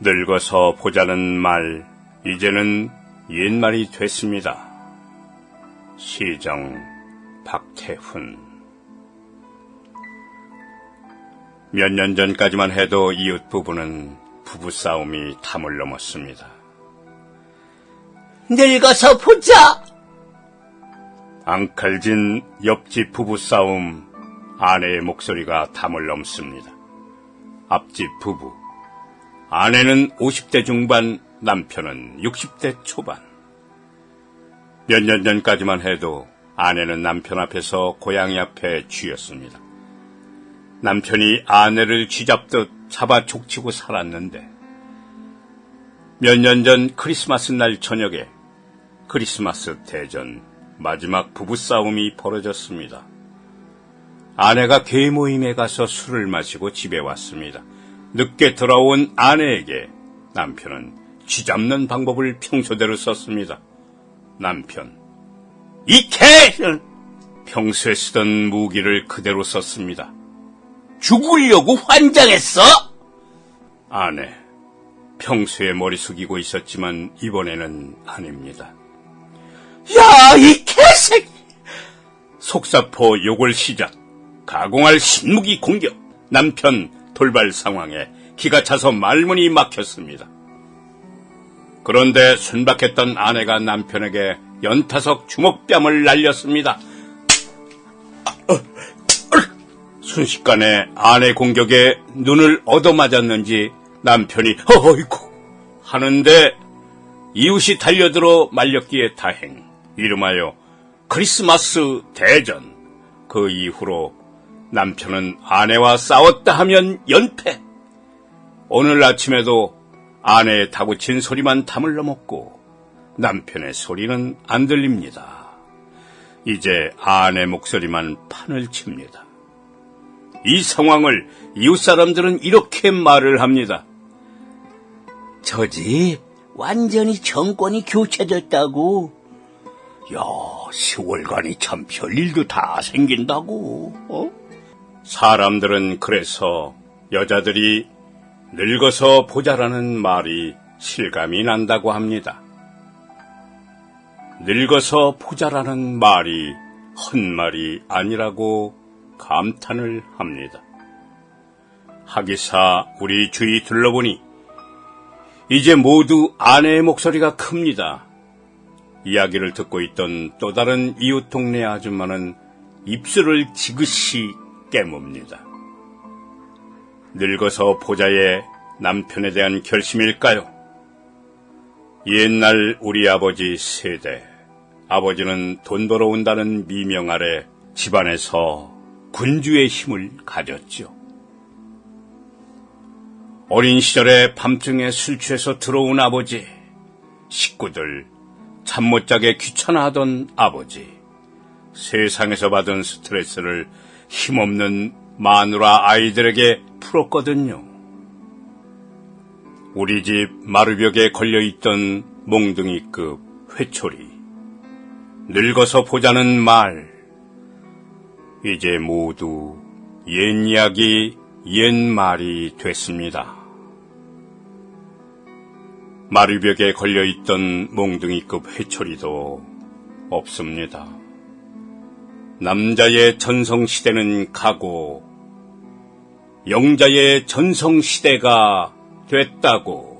늙어서 보자는 말, 이제는 옛말이 됐습니다. 시정 박태훈 몇 년 전까지만 해도 이웃 부부는 부부싸움이 담을 넘었습니다. 늙어서 보자. 앙칼진 옆집 부부싸움 아내의 목소리가 담을 넘습니다. 앞집 부부 아내는 50대 중반 남편은 60대 초반 몇 년 전까지만 해도 아내는 남편 앞에서 고양이 앞에 쥐였습니다. 남편이 아내를 쥐잡듯 잡아 족치고 살았는데 몇 년 전 크리스마스 날 저녁에 크리스마스 대전 마지막 부부싸움이 벌어졌습니다. 아내가 개 모임에 가서 술을 마시고 집에 왔습니다. 늦게 돌아온 아내에게 남편은 쥐잡는 방법을 평소대로 썼습니다. 남편, 이 개! 평소에 쓰던 무기를 그대로 썼습니다. 죽으려고 환장했어? 아내, 평소에 머리 숙이고 있었지만 이번에는 아닙니다. 야, 이 개새끼! 속사포 욕을 시작. 가공할 신무기 공격. 남편 돌발 상황에 기가 차서 말문이 막혔습니다. 그런데 순박했던 아내가 남편에게 연타석 주먹뺨을 날렸습니다. 순식간에 아내 공격에 눈을 얻어맞았는지 남편이 어이구 하는데 이웃이 달려들어 말렸기에 다행. 이름하여 크리스마스 대전. 그 이후로 남편은 아내와 싸웠다 하면 연패. 오늘 아침에도 아내의 다구친 소리만 담을 넘었고 남편의 소리는 안 들립니다. 이제 아내 목소리만 판을 칩니다. 이 상황을 이웃 사람들은 이렇게 말을 합니다. 저지, 완전히 정권이 교체됐다고. 야, 세월간이 참 별일도 다 생긴다고, 어? 사람들은 그래서 여자들이 늙어서 보자라는 말이 실감이 난다고 합니다. 늙어서 보자라는 말이 헛말이 아니라고 감탄을 합니다. 하기사 우리 주위 둘러보니 이제 모두 아내의 목소리가 큽니다. 이야기를 듣고 있던 또 다른 이웃 동네 아줌마는 입술을 지그시 깨뭅니다. 늙어서 보자의 남편에 대한 결심일까요? 옛날 우리 아버지 세대, 아버지는 돈 벌어온다는 미명 아래 집안에서 군주의 힘을 가졌죠. 어린 시절에 밤중에 술 취해서 들어온 아버지, 식구들, 잠 못 자게 귀찮아하던 아버지, 세상에서 받은 스트레스를 힘없는 마누라 아이들에게 풀었거든요. 우리 집 마루벽에 걸려있던 몽둥이급 회초리, 늙어서 보자는 말, 이제 모두 옛 이야기, 옛 말이 됐습니다. 마루벽에 걸려있던 몽둥이급 회초리도 없습니다. 남자의 전성시대는 가고, 영자의 전성시대가 됐다고.